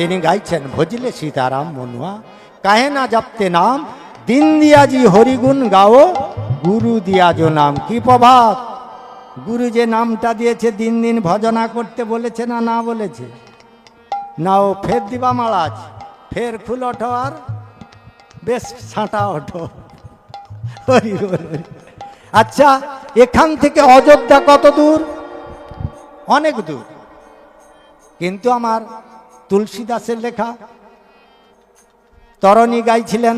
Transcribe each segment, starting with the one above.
তিনি গাইছেন, ভজলে সীতারাম মনুয়া, কাহে না জপতে নাম? দিন দিয়াজি হরিগুণ গাও, গুরু দিয়াজো নাম। কি প্রভাত! গুরু যে নামটা দিয়েছে, দিন দিন ভজনা করতে বলেছে না না বলেছে? না ও ফের দিবা মালাজ, ফের ফুল ওঠো আর বেশ ছাঁটা ওঠো। আচ্ছা এখান থেকে অযোধ্যা কত দূর? অনেক দূর। কিন্তু আমার তুলসীদাসের লেখা তরণী গাইছিলেন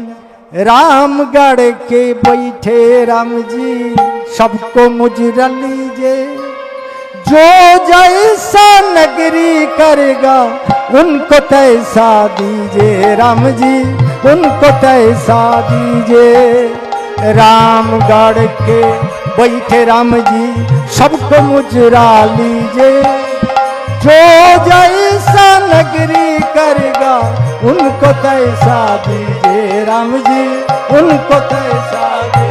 रामगढ़ के बैठे राम जी सबको मुजरा लीजे जो जैसा नगरी करेगा उनको तैसा दीजिए राम जी उनको तैसा दीजिए रामगढ़ के बैठे राम जी सबको मुजरा लीजिए जो जैसा नगरी करेगा उनको तैसा दीजिए राम जी उनको तैसा दीजिए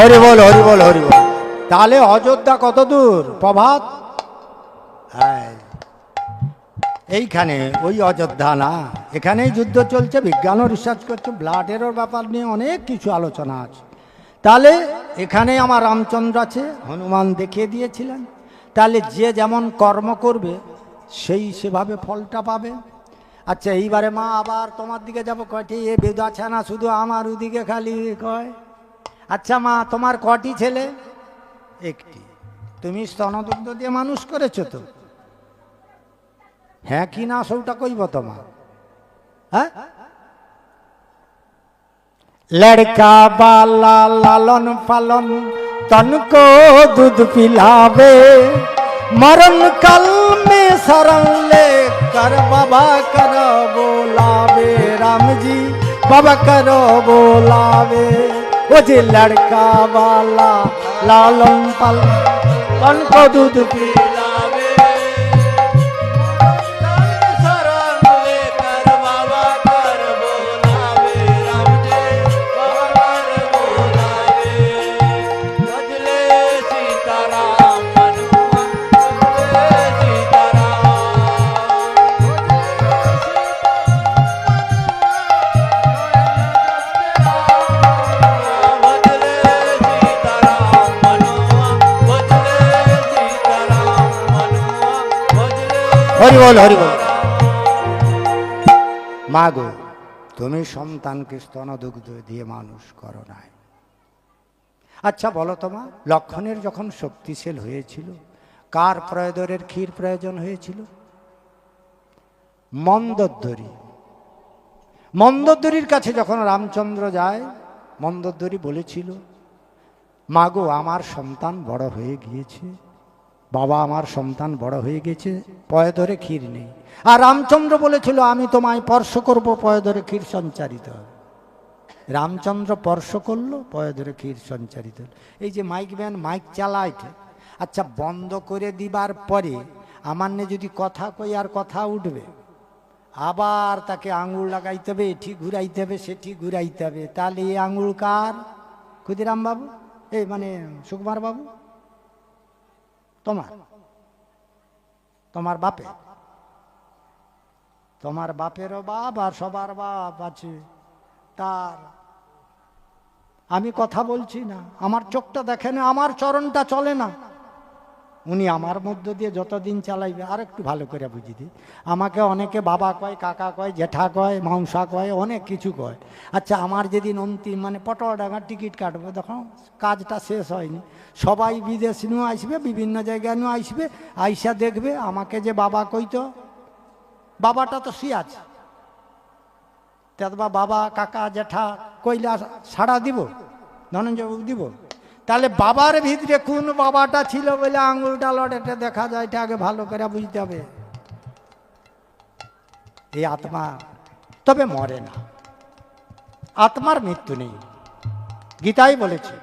হরি বল হরি বল হরি বল। তাহলে অযোধ্যা কত দূর? প্রভাত? হ্যাঁ। এইখানে, ওই অযোধ্যা না। এখানেই যুদ্ধ চলছে বিজ্ঞানও রিসার্চ করছে, ব্লাডেরও ব্যাপার নিয়ে অনেক কিছু আলোচনা আছে। তাহলে এখানে আমার রামচন্দ্র আছে, হনুমান দেখিয়ে দিয়েছিলেন। তাহলে যে যেমন কর্ম করবে, সেই সেভাবে ফলটা পাবে। আচ্ছা এইবারে মা আবার তোমার দিকে যাব। কয়টি এ বেদ আছে না, শুধু আমার ওদিকে খালি, কয়? আচ্ছা মা, তোমার কটি ছেলে? একটি। তুমি স্তনদুগ্ধ দিয়ে মানুষ করেছ তো? হ্যাঁ কি না সবটা কইব তোমার? হ্যাঁ? লড়কা বালা লালন পালন, তনকো দুধ পিলাবে। মরণ কাল মে সরলে কর বাবা কর বোলাবে, রামজি বাবা কর বোলাবে। बाबा करो बोलावे ओ जी लड़का वाला लालन पालन तन को दूध पिलावे হরি বল হরি বল। মা গো, তুমি সন্তানকে স্তনদুগ্ধ দিয়ে মানুষ করো নাই। আচ্ছা বলো তোমা লক্ষণের যখন শক্তিশীল হয়েছিল, কার প্রয়োজনের ক্ষীর প্রয়োজন হয়েছিল? মন্দোদ্ধরী মন্দোদ্ধরীর কাছে যখন রামচন্দ্র যায় মন্দোদ্ধরী বলেছিল মাগো আমার সন্তান বড় হয়ে গিয়েছে বাবা আমার সন্তান বড় হয়ে গেছে পয় ধরে ক্ষীর নেই। আর রামচন্দ্র বলেছিল, আমি তোমায় স্পর্শ করব পয় ধরে ক্ষীর সঞ্চারিত হবে। রামচন্দ্র স্পর্শ করল পয় ধরে ক্ষীর সঞ্চারিত। এই যে মাইক ব্যান মাইক চালায় আচ্ছা বন্ধ করে দিবার পরে আমার নে যদি কথা কই আর কথা উঠবে, আবার তাকে আঙুল লাগাইতে হবে এটি ঘুরাইতে হবে সেটি ঘুরাইতে হবে। তাহলে এই আঙুল কার? ক্ষুদিরাম বাবু এই মানে সুকুমার বাবু তোমার তোমার বাপে তোমার বাপেরও বাপ আর সবার বাপ আছে। তার, আমি কথা বলছি না। আমার চোখটা দেখে না, আমার চরণটা চলে না। উনি আমার মধ্য দিয়ে যতদিন চালাইবে আর একটু ভালো করে বুঝি দিই। আমাকে অনেকে বাবা কয়, কাকা কয়, জেঠা কয় মাংসা কয়, অনেক কিছু কয়। আচ্ছা আমার যেদিন অন্তিম মানে পটলডাঙ্গার টিকিট কাটবো, তখন কাজটা শেষ হয়নি। সবাই বিদেশ নিয়ে আসবে, বিভিন্ন জায়গায় নিয়ে আসবে, আইসা দেখবে, আমাকে যে বাবা কইতো, বাবাটা তো সি আছে। বা বাবা, কাকা, জেঠা কইলা সাড়া দিব, ধনঞ্জয় বাবু দিব? তাহলে বাবার ভিতরে কোন বাবাটা ছিল বলে আঙুলটা লড়েটে দেখা যায়, এটা আগে ভালো করে বুঝতে হবে। এই আত্মা তবে মরে না। আত্মার মৃত্যু নেই। গীতাই বলেছে,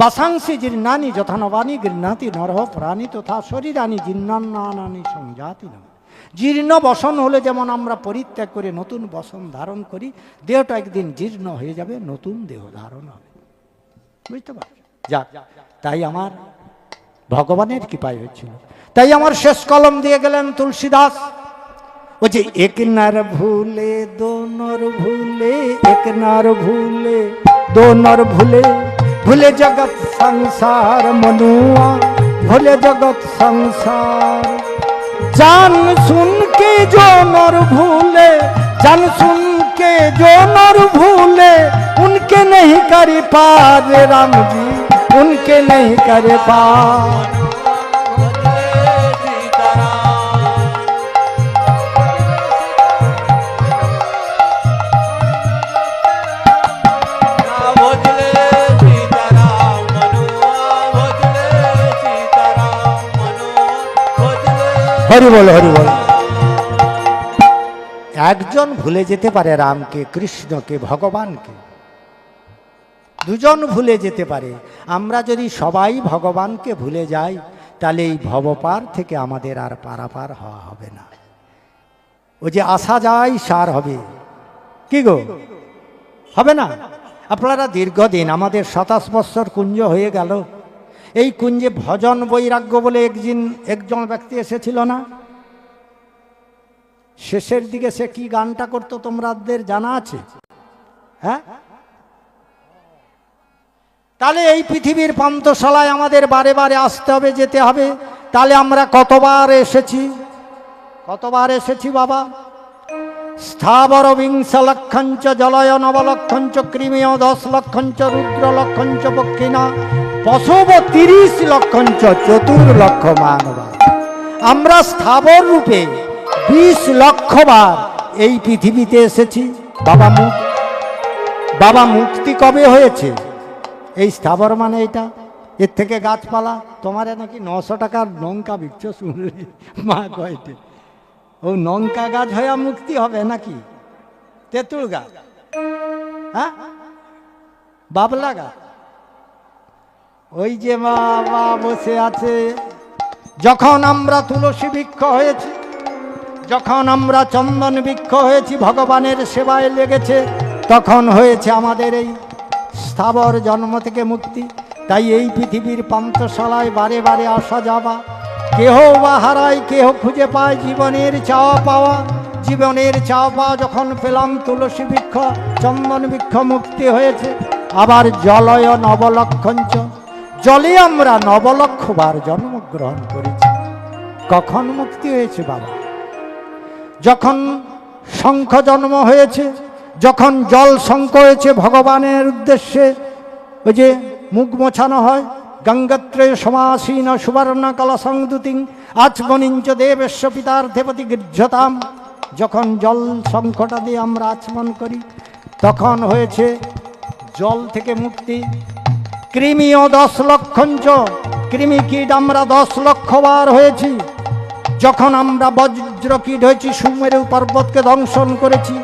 বাসাংসি জীর্ণানি যথা নবানি গৃহ্ণাতি নরহ প্রাণী তথা শরীরানি জীর্ণান্নানি সংজাতি নয় জীর্ণ বসন হলে যেমন আমরা পরিত্যাগ করে নতুন বসন ধারণ করি, দেহটা একদিন জীর্ণ হয়ে যাবে, নতুন দেহ ধারণ হবে। বুঝতে পারছি যাক, তাই আমার ভগবানের কৃপায় হয়েছিল। তাই আমার শেষ কলম দিয়ে গেলেন তুলসীদাস। বলছি একনার ভুলে, দোনর ভুলে, একনার ভুলে, দোনর ভুলে ভুলে জগৎ সংসার মনুয়া, ভুলে জগৎ সংসার। জান সুনকে জোনর ভুলে, জান সুনকে জোনর ভুলে, উনকে নেই করি পার রামজি। उनके नहीं कर पा हरि बोल हरि बोल। एक जन भूले जेते पारे राम के कृष्ण के भगवान के দুজন ভুলে যেতে পারে। আমরা যদি সবাই ভগবানকে ভুলে যাই, তাহলে এই ভবপার থেকে আমাদের আর পারাপার হওয়া হবে না। ও যে আসা যায়, সার হবে। কি গো? হবে না? আপনারা দীর্ঘদিন আমাদের সাতাশ বৎসর কুঞ্জ হয়ে গেল। এই কুঞ্জে ভজন বৈরাগ্য বলে একদিন একজন ব্যক্তি এসেছিল না? শেষের দিকে সে কি গানটা করতো তোমাদের জানা আছে? হ্যাঁ? তাহলে এই পৃথিবীর পান্তশালায় আমাদের বারে বারে আসতে হবে, যেতে হবে। তাহলে আমরা কতবার এসেছি? কতবার এসেছি বাবা? স্থাবর বিংশ লক্ষঞ্চ জলয় নবলক্ষঞ্চ কৃমিয় দশ লক্ষঞ্চ রুদ্র লক্ষঞ্চ পক্ষিণা পশব তিরিশ লক্ষঞ্চ চতুর্লক্ষ মানব। আমরা স্থাবর রূপে বিশ লক্ষ বার এই পৃথিবীতে এসেছি। বাবা মুখ বাবা মুক্তি কবে হয়েছে? এই স্থাবর মানে এটা এর থেকে গাছপালা? তোমারে নাকি নশো টাকার লঙ্কা বিচ্ছ শুনলি? মা কয়টে? ও লঙ্কা গাছ হয়ে মুক্তি হবে নাকি? তেঁতুল গাছ। হ্যাঁ? বাবলা গাছ। ওই যে বাবা বসে আছে। যখন আমরা তুলসী বৃক্ষ হয়েছি, যখন আমরা চন্দন বৃক্ষ হয়েছি, ভগবানের সেবায় লেগেছে, তখন হয়েছে আমাদের এই স্থাবর জন্ম থেকে মুক্তি, তাই এই পৃথিবীর পান্তশালায় বারে বারে আসা যাওয়া। কেহ বা হারায়, কেহ খুঁজে পায় জীবনের চাওয়া পাওয়া। জীবনের চাওয়া পাওয়া যখন পেলাম তুলসী বৃক্ষ, চন্দন বৃক্ষ মুক্তি হয়েছে। আবার জলয় নবলক্ষঞ্চ, জলে আমরা নবলক্ষবার জন্মগ্রহণ করেছি। কখন মুক্তি হয়েছে বাবা? যখন শঙ্খ জন্ম হয়েছে যখন জল হয়েছে ভগবানের উদ্দেশ্যে, ওই যে মুখ মোছানো হয়, গঙ্গত্রে সমাসীন সুবর্ণ কলসংদুতিং আচমনিঞ্চ দেবেশ্ব পিতার্থেপতি গৃহ্যতাম। যখন জল সংকটা দিয়ে আমরা আচমন করি, তখন হয়েছে জল থেকে মুক্তি। কৃমিও দশ লক্ষঞ্চ, কৃমি কীট আমরা দশ লক্ষ বার হয়েছি। যখন আমরা বজ্রকীট হয়েছি, সুমেরু পর্বতকে দংশন করেছি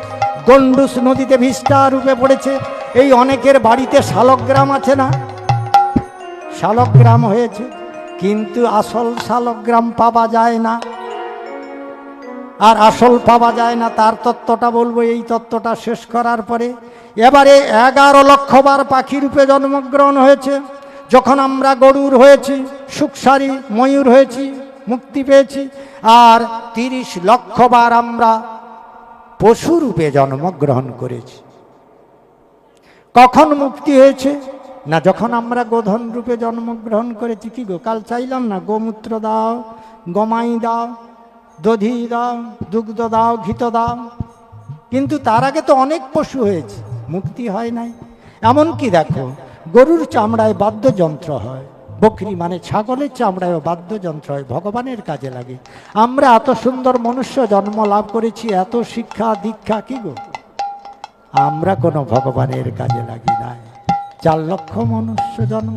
গন্ডুস নদীতে ভিস্টা রূপে পড়েছে। এই অনেকের বাড়িতে শালগ্রাম আছে না? শালগ্রাম হয়েছে, কিন্তু আসল শালগ্রাম পাওয়া যায় না। আর আসল পাওয়া যায় না, তার তত্ত্বটা বলব, এই তত্ত্বটা শেষ করার পরে। এবারে এগারো লক্ষবার পাখি রূপে জন্মগ্রহণ হয়েছে। যখন আমরা গরুর হয়েছি সুখসারি ময়ূর হয়েছি, মুক্তি পেয়েছি, আর তিরিশ লক্ষবার আমরা পশুরূপে জন্মগ্রহণ করেছি। কখন মুক্তি হয়েছে? না যখন আমরা গোধন রূপে জন্মগ্রহণ করেছি, কি গো, কাল চাইলাম না? গোমূত্র দাও, গমাই দাও, দধি দাও, দুগ্ধ দাও, ঘিত দাও। কিন্তু তার আগে তো অনেক পশু হয়েছে, মুক্তি হয় নাই। এমনকি দেখো, গরুর চামড়ায় বাদ্যযন্ত্র হয়। বকরি মানে ছাগলের চামড়ায় বাদ্যযন্ত্র হয়, ভগবানের কাজে লাগে। আমরা এত সুন্দর মনুষ্য জন্ম লাভ করেছি, এত শিক্ষা দীক্ষা কি গো? আমরা কোনো ভগবানের কাজে লাগি নাই। চার লক্ষ মনুষ্য জন্ম